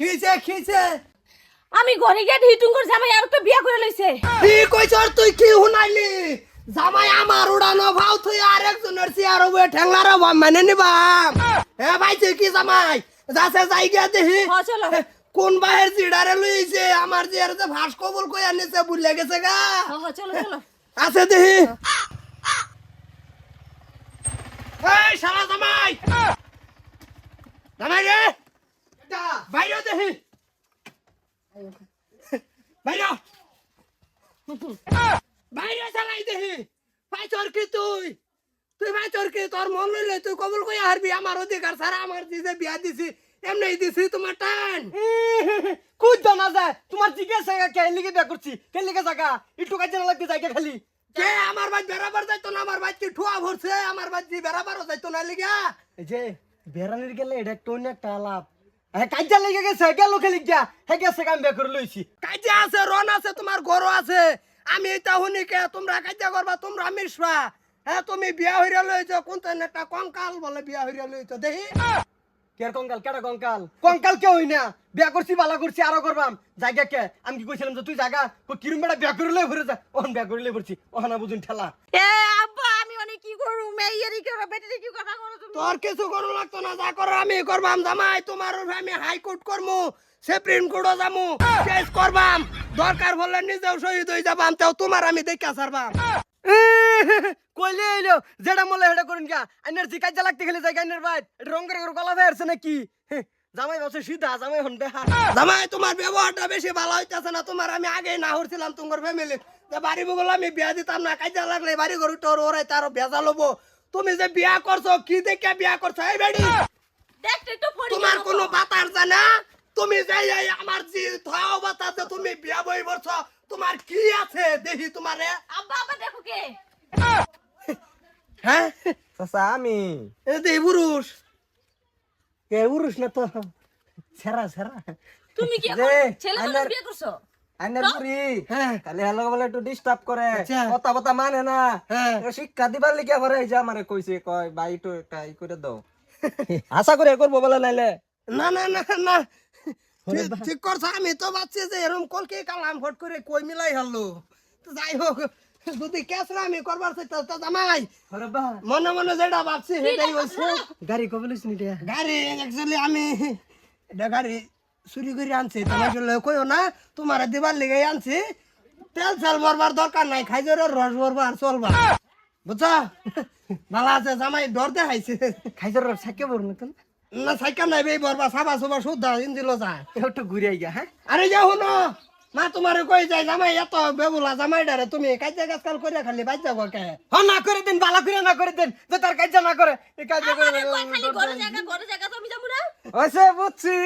খিছে খিছে আমি ঘরে গিয়ে হিটুং করে জামাই আর একটা বিয়া করে লইছে। কি কইছর তুই কি হুনাইলি জামাই আমার উড়ানো ভাও তুই আর একজনের চেয়ার হবে ঠেংলার ভাব মানে নিবাম হে ভাই তুই কি জামাই? যাচ্ছে যাই গিয়া দেখি। চলো। কোন বাহের জিডারে লইছে? আমার জিয়ার যে ভাস কবল কই আনিছে বুঝলে গেছে গা। চলো চলো। আছে দেখি। এই শালা জামাই! জামাই রে! বাইরে দেখি বাইরে। বাইরে চালাই দেখি পাইছর কি তুই? তুই পাইছর কি? তোর মন লইলে তুই কবল কই হারবি। আমার অধিকার ছাড়া আমার দিছে বিয়া দিছি এমনি দিছি তোমার টান। কুদ না যায়? তোমার জিজ্ঞেস জায়গা কে? লিগে বিয়া করছি। কে লিগে জায়গা? একটু কাজে না লাগতে জায়গা খালি। কে? আমার ভাই বেড়াবার যাইতো না আমার ভাই কি ঠুয়া ভরছে। আমার কি বেড়াবারও যাইতো না লিগা। যে বেড়ানির গেলে এটা একটা অন্য একটা আলাপ। কাজে লেগে গেছে গেল খেলি গিয়া। হ্যাঁ গেছে আমি বিয়া করে লইছি। কাজে আছে রন আছে তোমার গরু আছে। আমি এটা শুনি কে তোমরা কাজে করবা তোমরা মিশবা। হ্যাঁ তুমি বিয়া হইরা লইছো কোন একটা কঙ্কাল বলে বিয়া হইরা লইছো দেখি। কের কঙ্কাল? কেডা কঙ্কাল? কঙ্কাল কে হই না? বিয়া করছি বালা করছি আরও করবাম। জায়গা কে? আমি কি কইছিলাম যে তুই জায়গা কই কিরম বেড়া বিয়া করে লই ঘুরে যা। ওহন বিয়া করে লই পড়ছি ওহনা বুঝুন ঠেলা। এ তোর কিছু করু লাগতো না যা করো আমি করবাম জামাই তোমার আমি হাইকোর্ট করমু সুপ্রিম কোর্টও যামু কেস করবাম দরকার হলে নিজেও শহীদ হয়ে যাবাম তাও তোমার আমি দেখা সারবাম কইলে এলো যেটা মলে হেডা করুন গা আইনার জি কাজে লাগতে গেলে জায়গা আইনার বাইর রং করে করে গলা ফেরছে নাকি? হেহ, জামাই বসে সিধা জামাই হন বেহা। জামাই তোমার ব্যবহারটা বেশি ভালো হইতেছে না তোমার আমি আগেই না হরছিলাম তোমার ফ্যামিলি বাড়ি বগল আমি বিয়া দিতাম না কাজে লাগলে বাড়ি ঘর তোর ওরাই তার ভেজা লবো। তুমি যে বিয়া করছ কি দেখে বিয়া করছ এই বেডি? তোমার কোনো বাতার জানা তুমি যে এই আমার জি থাও বাতাতে তুমি বিয়া বই করছ তোমার কি আছে দেখি তোমারে? আব্বা আব্বা দেখো কে। হ্যাঁ? চাচা আমি। এ দেখি পুরুষ। কে উরুস না তো? সেরা সেরা তুমি কি যে, এখন ছেলে বিয়ে করছ? খালি হ্যালো বলে একটু ডিস্টার্ব করে। আচ্ছা। কথা কথা মানে না। হ্যাঁ। শিক্ষা দিবার লিখে পরে এই যে আমারে কইছে কয় ভাই তো একটা ই করে দাও। আশা করে করব বলে নাইলে। না না না না। ঠিক- করছ আমি তো ভাবছি যে এরকম কলকে কালাম ফট করে কই মিলাই হারলো। তো যাই হোক যদি কেসরা আমি করবার চাই তো জামাই। মনে মনে যেটা ভাবছি সেটাই হয়েছে গাড়ি কবে গাড়ি অ্যাকচুয়ালি আমি এটা গাড়ি চুরি করে আনছি। তোমার জন্য কইও না তোমার দিবার লেগে আনছি। তেল চাল ভরবার দরকার নাই খাইজরের রস ভরবার চলবা। বুঝছ? ভালো আছে জামাই ডর দেখাইছে। সাকে বড় না তো না সাইকেল নাই বে বরবা সাবা সুবা শুদ্ধ ইঞ্জিল যায়। একটু ঘুরে আই গা হ্যাঁ? আরে যা শুনো মা তোমার কই যায় জামাই এত বেবুলা জামাই ডারে তুমি কাজে কাজ কাল করে খালি বাইর যাব কে হ না করে দিন বালা করে না করে দেন যে তার কাজ না করে এই কাজ করে আমারে কয় খালি ঘরে জায়গা ঘরে জায়গা তুমি যাব না? ওইসে বুঝছি।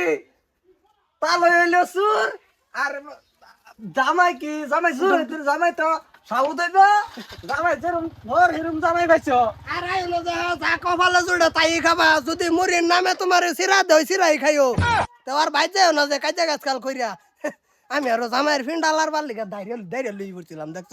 তাহলে হইল সুর। আর জামাই কি? জামাই সুর তোর জামাই তো সাউদ হইব জামাই যেরম ঘর হেরম জামাই পাইছো। আর আইলো যে যা কপালে জুড়ে তাই খাবা। যদি মুড়ির নামে তোমার সিরা দই সিরাই খাইও। তো আর ভাই যাও না যে কাজে কাজ কাল করিয়া আমি আরও জামাইয়ের ফিন্ডালার বার লিগা দাঁড়িয়ে দাঁড়িয়ে লই পড়ছিলাম দেখছ?